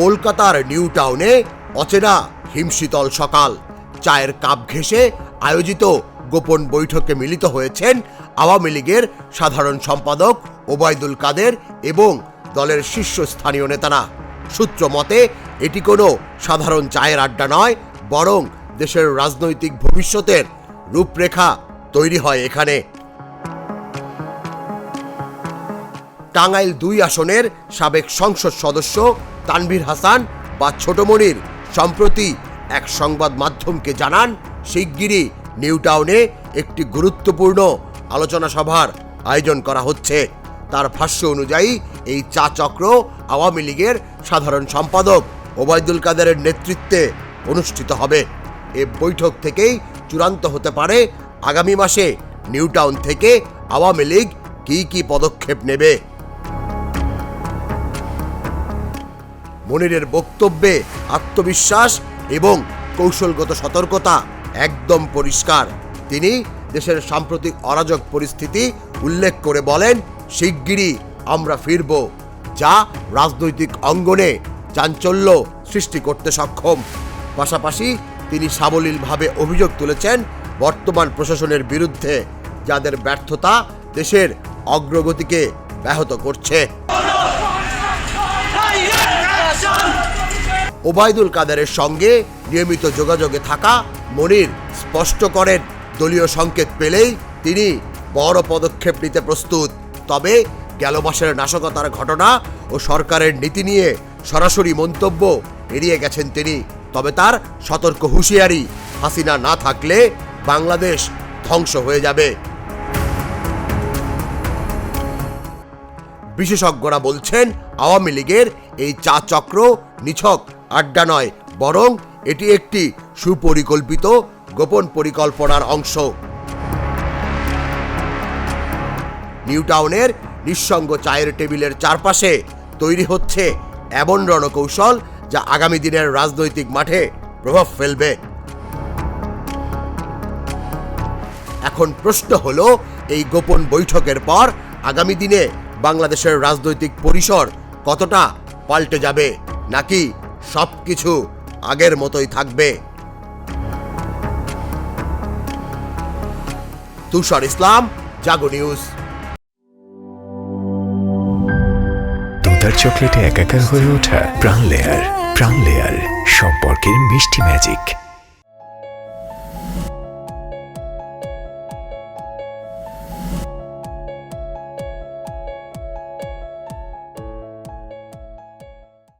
কলকাতার নিউ টাউনে অচেনা হিমশীতল সকাল। চায়ের কাপ ঘেঁষে আয়োজিত গোপন বৈঠকে মিলিত হয়েছেন আওয়ামী লীগের সাধারণ সম্পাদক ওবায়দুল কাদের এবং দলের শীর্ষস্থানীয় নেতারা। সূত্র মতে, এটি কোনো সাধারণ চায়ের আড্ডা নয়, বরং দেশের রাজনৈতিক ভবিষ্যতের রূপরেখা তৈরি হয় এখানে। টাঙ্গাইল দুই আসনের সাবেক সংসদ সদস্য তানভীর হাসান বা ছোটমণির সম্প্রতি এক সংবাদ মাধ্যমকে জানান, শিগগিরই নিউ টাউনে একটি গুরুত্বপূর্ণ আলোচনা সভার আয়োজন করা হচ্ছে। তার ভাষ্য অনুযায়ী, এই চা চক্র আওয়ামী লীগের সাধারণ সম্পাদক ওবায়দুল কাদেরের নেতৃত্বে অনুষ্ঠিত হবে। এ বৈঠক থেকেই চূড়ান্ত হতে পারে আগামী মাসে নিউটাউন থেকে আওয়ামী লীগ কী কী পদক্ষেপ নেবে। মনিরের বক্তব্যে আত্মবিশ্বাস এবং কৌশলগত সতর্কতা একদম পরিষ্কার। তিনি দেশের সাম্প্রতিক অরাজক পরিস্থিতি উল্লেখ করে বলেন, শিগগিরই আমরা ফিরব। যা রাজনৈতিক অঙ্গনে চাঞ্চল্য সৃষ্টি করতে সক্ষম। পাশাপাশি তিনি সাবলীলভাবে অভিযোগ তুলেছেন, বর্তমান প্রশাসনের বিরুদ্ধে যাদের ব্যর্থতা দেশের অগ্রগতিকে ব্যাহত করছে। ওবায়দুল কাদেরের সঙ্গে নিয়মিত যোগাযোগে থাকা মনির স্পষ্ট করেন, দলীয় সংকেত পেলেই তিনি বড় পদক্ষেপ নিতে প্রস্তুত। তবে গেল মাসের নাশকতার ঘটনা ও সরকারের নীতি নিয়ে সরাসরি মন্তব্য এড়িয়ে গেছেন তিনি। তবে তার সতর্ক হুঁশিয়ারি হাসিনা না থাকলে বাংলাদেশ ধ্বংস হয়ে যাবে। বিশেষজ্ঞরা বলছেন, আওয়ামী লীগের এই চা চক্র নিছক। আড্ডা নয়, বরং এটি একটি সুপরিকল্পিত গোপন পরিকল্পনার অংশ। নিউ টাউনের নিঃসঙ্গ চায়ের টেবিলের চারপাশে তৈরি হচ্ছে এমন রণকৌশল যা আগামী দিনের রাজনৈতিক মাঠে প্রভাব ফেলবে। এখন প্রশ্ন হলো, এই গোপন বৈঠকের পর আগামী দিনে বাংলাদেশের রাজনৈতিক পরিসর কতটা পাল্টে যাবে? নাকি সবকিছু আগের মতোই থাকবে। তুষার ইসলাম, জাগো নিউজ। দুধার চকলেটে একাকার হয়ে ওঠা প্রাণ লেয়ার প্রাণ লেয়ার, সম্পর্কের মিষ্টি ম্যাজিক।